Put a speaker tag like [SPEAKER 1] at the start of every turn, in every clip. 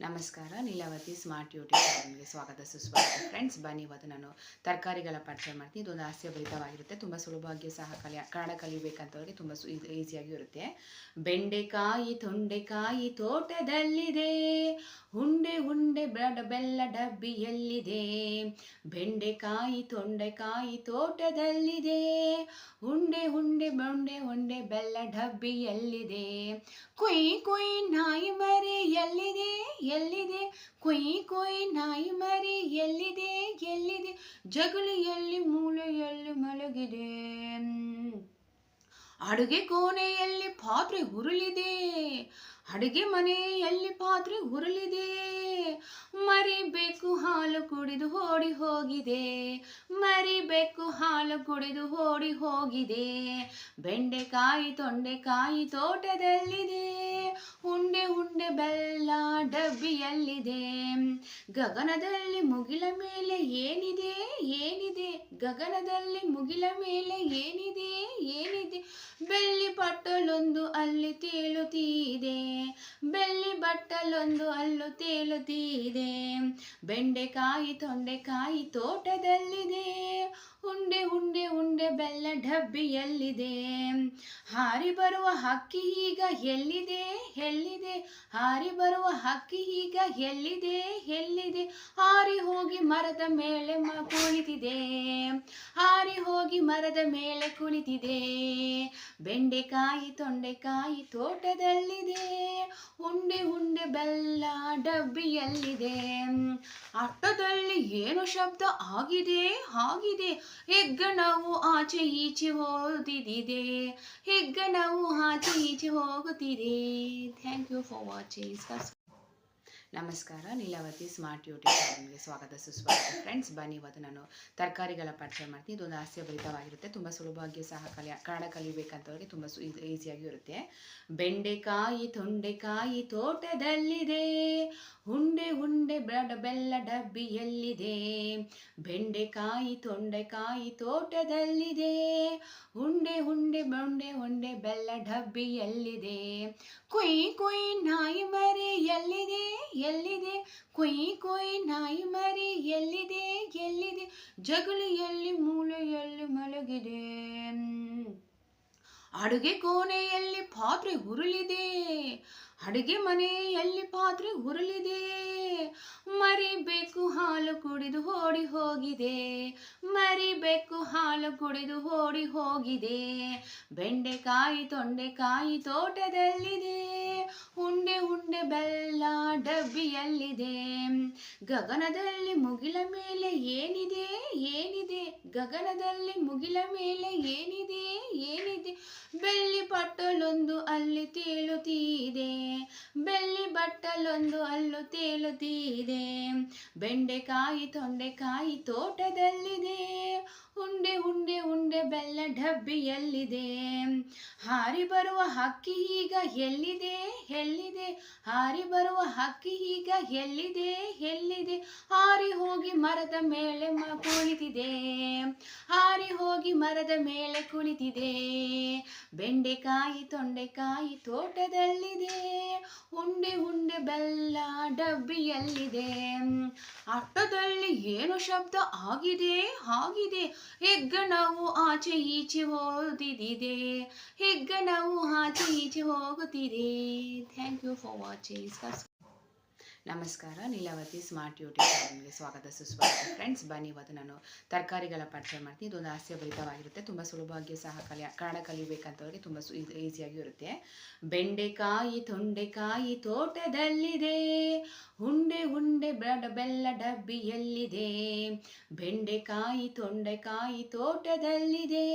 [SPEAKER 1] ನಮಸ್ಕಾರ Neelavathi smart YouTube ಚಾನಲ್ಗೆ ಸ್ವಾಗತ. ಸುಸ್ವಾಗತ ಫ್ರೆಂಡ್ಸ್ ಬನ್ನಿ ಇವತ್ತು ನಾನು ತರಕಾರಿಗಳ ಪರಿಚಯ ಮಾಡ್ತೀನಿ. ಇದೊಂದು ಹಾಸ್ಯಭರಿತವಾಗಿರುತ್ತೆ. ತುಂಬ ಸುಲಭವಾಗಿಯೂ ಸಹ ಕಲಿಯ, ಕನ್ನಡ ಕಲಿಬೇಕಂತವ್ರಿಗೆ ತುಂಬ ಸು ಈಸಿಯಾಗಿ ಇರುತ್ತೆ. ಬೆಂಡೆಕಾಯಿ, ತೊಂಡೆಕಾಯಿ ತೋಟದಲ್ಲಿದೆ. ಹುಂಡೆ ಹುಂಡೆ ಬೆಲ್ಲ ಡಬ್ಬಿಯಲ್ಲಿದೆ. ಬೆಂಡೆಕಾಯಿ, ತೊಂಡೆಕಾಯಿ ತೋಟದಲ್ಲಿದೆ. ಹುಂಡೆ ಹುಂಡೆ ಬೊಂಡೆ ಹೊಂಡೆ ಬೆಲ್ಲ ಡಬ್ಬಿಯಲ್ಲಿದೆ. ಕುಯ್ ಕುಯ್ ನಾಯಿ ಮರಿ ಎಲ್ಲಿದೆ? ಕೊಯ್ ಕುಯ್ ನಾಯಿ ಮರಿ ಎಲ್ಲಿದೆ? ಎಲ್ಲಿದೆ? ಜಗುಲಿಯಲ್ಲಿ ಮೂಲೆಯಲ್ಲಿ ಮಲಗಿದೆ? ಅಡುಗೆ ಕೋಣೆಯಲ್ಲಿ ಪಾತ್ರೆ ಉರುಳಿದೆ? ಅಡುಗೆ ಮನೆಯಲ್ಲಿ ಪಾತ್ರೆ ಉರುಳಿದೆ? ಮರಿಬೇಕು ಹಾಲು ಕುಡಿದು ಓಡಿ ಹೋಗಿದೆ. ಮರಿಬೇಕು ಹಾಲು ಕುಡಿದು ಓಡಿ ಹೋಗಿದೆ. ಬೆಂಡೆಕಾಯಿ, ತೊಂಡೆಕಾಯಿ ತೋಟದಲ್ಲಿದೆ. ಉಂಡೆ ಉಂಡೆ ಬೆಲ್ಲ ಡಬ್ಬಿಯಲ್ಲಿದೆ. ಗಗನದಲ್ಲಿ ಮುಗಿಲ ಮೇಲೆ ಏನಿದೆ ಏನಿದೆ? ಗಗನದಲ್ಲಿ ಮುಗಿಲ ಮೇಲೆ ಏನಿದೆ ಏನಿದೆ? ಬೆಳ್ಳಿ ಪಟ್ಟಲೊಂದು ಅಲ್ಲಿ ತೇಲುತ್ತೀದೆ. ಬೆಳ್ಳಿ ಬಟ್ಟಲೊಂದು ಅಲ್ಲು ತೇಲುತ್ತಿದೆ. ಬೆಂಡೆಕಾಯಿ, ತೊಂಡೆಕಾಯಿ ತೋಟದಲ್ಲಿದೆ. ಉಂಡೆ ಉಂಡೆ ಉಂಡೆ ಬೆಲ್ಲ ಡಬ್ಬಿಯಲ್ಲಿದೆ. ಹಾರಿ ಬರುವ ಹಕ್ಕಿ ಈಗ ಎಲ್ಲಿದೆ? ಎಲ್ಲಿದೆ? ಹಾರಿ ಬರುವ ಹಕ್ಕಿ ಈಗ ಎಲ್ಲಿದೆ? ಎಲ್ಲಿದೆ? ಹಾರಿ ಹೋಗಿ ಮರದ ಮೇಲೆ ಕುಳಿತಿದೆ ಹಾರಿ ಹೋಗಿ ಮರದ ಮೇಲೆ ಕುಳಿತಿದೆ ಬೆಂಡೆಕಾಯಿ, ತೊಂಡೆಕಾಯಿ ತೋಟದಲ್ಲಿದೆ. ಉಂಡೆ ಉಂಡೆ ಬೆಲ್ಲ ಡಬ್ಬಿಯಲ್ಲಿದೆ. ಅರ್ಥದಲ್ಲಿ ಏನು ಶಬ್ದ ಆಗಿದೆ? ಆಗಿದೆ. ಹೆಗ್ಗಣವು ಆಚೆ ಈಚೆ ಓದಿದಿದೆ ಹೆಗ್ಗಣವು ಆಚೆ ಈಚೆ ಹೋಗುತ್ತಿದೆ. ಥ್ಯಾಂಕ್ ಯು ಫಾರ್ ವಾಚಿಂಗ್ ನಮಸ್ಕಾರ ನೀಲಾವತಿ ಸ್ಮಾರ್ಟ್ ಯೂಟ್ಯೂಬ್ ಚಾನಲ್ಗೆ ಸ್ವಾಗತ, ಸುಸ್ವಾಗತ ಫ್ರೆಂಡ್ಸ್ ಬನ್ನಿ, ಇವತ್ತು ನಾನು ತರಕಾರಿಗಳ ಪರಿಚಯ ಮಾಡ್ತೀನಿ. ಇದೊಂದು ಹಾಸ್ಯಭರಿತವಾಗಿರುತ್ತೆ. ತುಂಬ ಸುಲಭವಾಗಿ ಸಹ ಕಲಿಯ ಕನ್ನಡ ಕಲಿಬೇಕಂತವ್ರಿಗೆ ತುಂಬ ಸು ಈಸಿಯಾಗಿ ಇರುತ್ತೆ. ಬೆಂಡೆಕಾಯಿ, ತೊಂಡೆಕಾಯಿ ತೋಟದಲ್ಲಿದೆ. ಹುಂಡೆ ಹುಂಡೆ ಬಡ ಬೆಲ್ಲ ಡಬ್ಬಿಯಲ್ಲಿದೆ. ಬೆಂಡೆಕಾಯಿ ತೊಂಡೆಕಾಯಿ ತೋಟದಲ್ಲಿದೆ. ಹುಂಡೆ ಹುಂಡೆ ಬೊಂಡೆ ಹುಂಡೆ ಬೆಲ್ಲ ಡಬ್ಬಿಯಲ್ಲಿದೆ. ಕುಯ್ ಕುಯ್ ನಾಯಿ ಮರಿ ಎಲ್ಲಿದೆ? ಎಲ್ಲಿದೆ? ಕುಯ್ ಕುಯ್ ನಾಯಿ ಮರಿ ಎಲ್ಲಿದೆ? ಎಲ್ಲಿದೆ? ಜಗುಲಿಯಲ್ಲಿ, ಮೂಲೆಯಲ್ಲಿ ಮಲಗಿದೆ. ಅಡುಗೆ ಕೋಣೆಯಲ್ಲಿ ಪಾತ್ರೆ ಉರುಳಿದೆ ಅಡುಗೆ ಮನೆಯಲ್ಲಿ ಪಾತ್ರೆ ಉರುಳಿದೆ ಮರಿಬೇಕು ಹಾಲು ಕುಡಿದು ಓಡಿ ಹೋಗಿದೆ. ಮರಿಬೇಕು ಹಾಲು ಕುಡಿದು ಓಡಿ ಹೋಗಿದೆ. ಬೆಂಡೆಕಾಯಿ, ತೊಂಡೆಕಾಯಿ ತೋಟದಲ್ಲಿದೆ. ಉಂಡೆ ಉಂಡೆ ಬೆಲ್ಲ ಡಬ್ಬಿಯಲ್ಲಿದೆ. ಗಗನದಲ್ಲಿ ಮುಗಿಲ ಮೇಲೆ ಏನಿದೆ ಏನಿದೆ? ಗಗನದಲ್ಲಿ ಮುಗಿಲ ಮೇಲೆ ಏನಿದೆ ಏನಿದೆ? ಬೆಳ್ಳಿ ಪಟ್ಟಲೊಂದು ಅಲ್ಲಿ ತೇಲುತ್ತೀದೆ. ಬೆಳ್ಳಿ ಬಟ್ಟಲೊಂದು ಅಲ್ಲು ತೇಲುತ್ತಿದೆ. ಬೆಂಡೆಕಾಯಿ ತೊಂಡೆಕಾಯಿ ತೋಟದಲ್ಲಿದೆ. ಉಂಡೆ ಉಂಡೆ ಉಂಡೆ ಬೆಲ್ಲ ಡಬ್ಬಿಯಲ್ಲಿದೆ. ಹಾರಿ ಬರುವ ಹಕ್ಕಿ ಈಗ ಎಲ್ಲಿದೆ? ಎಲ್ಲಿದೆ? ಹಾರಿ ಬರುವ ಹಕ್ಕಿ ಈಗ ಎಲ್ಲಿದೆ? ಎಲ್ಲಿದೆ? ಹಾರಿ ಹೋಗಿ ಮರದ ಮೇಲೆ ಮ ಕುಳಿತಿದೆ. ಹಾರಿ ಹೋಗಿ ಮರದ ಮೇಲೆ ಕುಳಿತಿದೆ. ಬೆಂಡೆಕಾಯಿ, ತೊಂಡೆಕಾಯಿ ತೋಟದಲ್ಲಿದೆ. ಉಂಡೆ ಉಂಡೆ ಬೆಲ್ಲ ಡಬ್ಬಿಯಲ್ಲಿದೆ. ಅರ್ಥದಲ್ಲಿ ಏನು ಶಬ್ದ ಆಗಿದೆ? ಆಗಿದೆ. ಹೆಗ್ಗಣವು ಆಚೆ ಈಚೆ ಓದಿದಿದೆ ಹೆಗ್ಗಣವು ಆಚೆ ಈಚೆ ಹೋಗುತ್ತಿದೆ. ಥ್ಯಾಂಕ್ ಯು ಫಾರ್ ವಾಚಿಂಗ್ ನಮಸ್ಕಾರ, ನೀಲಾವತಿ ಸ್ಮಾರ್ಟ್ ಯೂಟ್ಯೂಬ್ ಚಾನಲ್ಗೆ ಸ್ವಾಗತ, ಸುಸ್ವಾಗತ. ಫ್ರೆಂಡ್ಸ್ ಬನ್ನಿ ಇವತ್ತು ನಾನು ತರಕಾರಿಗಳ ಪರಿಚಯ ಮಾಡ್ತೀನಿ. ಇದೊಂದು ಹಾಸ್ಯಭರಿತವಾಗಿರುತ್ತೆ. ತುಂಬ ಸುಲಭವಾಗಿಯೂ ಸಹ ಕಲಿಯ ಕನ್ನಡ ಕಲಿಬೇಕಂತವ್ರಿಗೆ ತುಂಬ ಸು ಈಸಿಯಾಗಿ ಇರುತ್ತೆ. ಬೆಂಡೆಕಾಯಿ, ತೊಂಡೆಕಾಯಿ ತೋಟದಲ್ಲಿದೆ. ಹುಂಡೆ ಹುಂಡೆ ಬ್ರಡ ಬೆಲ್ಲ ಡಬ್ಬಿಯಲ್ಲಿದೆ. ಬೆಂಡೆಕಾಯಿ, ತೊಂಡೆಕಾಯಿ ತೋಟದಲ್ಲಿದೆ.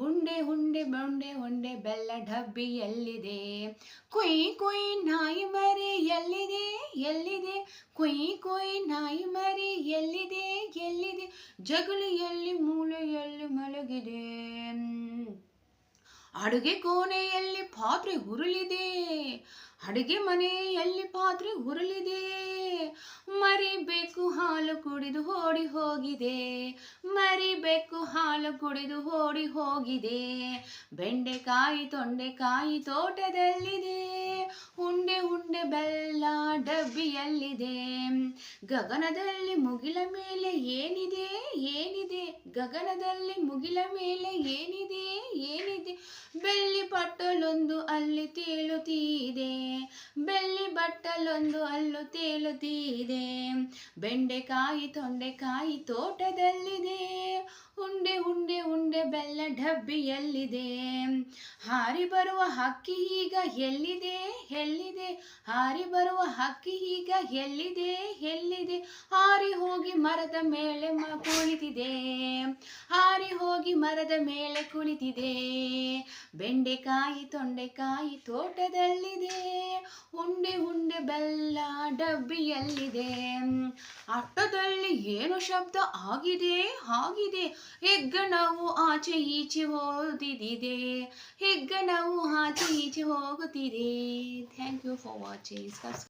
[SPEAKER 1] ಹುಂಡೆ ಹುಂಡೆ, ಬೊಂಡೆ, ಹೊಂಡೆ ಬೆಲ್ಲ ಡಬ್ಬಿಯಲ್ಲಿದೆ. ಕುಯ್ ಕುಯ್ ನಾಯಿ ಮರಿ ಎಲ್ಲಿದೆ? ಕೊಯ್ ಕುಯ್ ನಾಯಿ ಮರಿ ಎಲ್ಲಿದೆ? ಎಲ್ಲಿದೆ? ಜಗುಲಿಯಲ್ಲಿ ಮೂಲೆಯಲ್ಲಿ ಮಲಗಿದೆ. ಅಡುಗೆ ಕೋಣೆಯಲ್ಲಿ ಪಾತ್ರೆ ಉರುಳಿದೆ ಅಡುಗೆ ಮನೆಯಲ್ಲಿ ಪಾತ್ರೆ ಉರುಳಿದೆ ಮರಿಬೇಕು ಹಾಲು ಕುಡಿದು ಓಡಿ ಹೋಗಿದೆ. ಮರಿಬೇಕು ಹಾಲು ಕುಡಿದು ಓಡಿ ಹೋಗಿದೆ. ಬೆಂಡೆಕಾಯಿ, ತೊಂಡೆಕಾಯಿ ತೋಟದಲ್ಲಿದೆ. ಉಂಡೆ ಉಂಡೆ ಬೆಲ್ಲ ಡಬ್ಬಿಯಲ್ಲಿದೆ. ಗಗನದಲ್ಲಿ ಮುಗಿಲ ಮೇಲೆ ಏನಿದೆ? ಏನಿದೆ? ಗಗನದಲ್ಲಿ ಮುಗಿಲ ಮೇಲೆ ಏನಿದೆ? ಏನಿದೆ? ಬೆಳ್ಳಿ ಪಟ್ಟಲೊಂದು ಅಲ್ಲಿ ತೇಲುತ್ತೀದೆ. ಬೆಳ್ಳಿ ಬಟ್ಟಲೊಂದು ಅಲ್ಲು ತೇಲುತ್ತಿದೆ. ಬೆಂಡೆಕಾಯಿ ತೊಂಡೆಕಾಯಿ ತೋಟದಲ್ಲಿದೆ. ಉಂಡೆ ಉಂಡೆ ಉಂಡೆ ಬೆಲ್ಲ ಡಬ್ಬಿಯಲ್ಲಿದೆ. ಹಾರಿ ಬರುವ ಹಕ್ಕಿ ಈಗ ಎಲ್ಲಿದೆ? ಎಲ್ಲಿದೆ? ಹಾರಿ ಬರುವ ಹಕ್ಕಿ ಈಗ ಎಲ್ಲಿದೆ? ಎಲ್ಲಿದೆ? ಹಾರಿ ಹೋಗಿ ಮರದ ಮೇಲೆ ಕುಳಿತಿದೆ. ಹಾರಿ ಹೋಗಿ ಮರದ ಮೇಲೆ ಕುಳಿತಿದೆ. ಬೆಂಡೆಕಾಯಿ ತೊಂಡೆಕಾಯಿ ತೋಟದಲ್ಲಿದೆ. ಉಂಡೆ ಉಂಡೆ ಬೆಲ್ಲ ಡಬ್ಬಿಯಲ್ಲಿದೆ. ಅಟ್ಟದಲ್ಲಿ ಏನು ಶಬ್ದ ಆಗಿದೆ? ಆಗಿದೆ. ಹೆಗ್ಗಣವು ಆಚೆ ಈಚೆ ಓದಿದಿದೆ ಹೆಗ್ಗಣವು ಆಚೆ ಈಚೆ ಹೋಗುತ್ತಿದೆ ಥ್ಯಾಂಕ್ ಯು ಫಾರ್ ವಾಚಿಂಗ್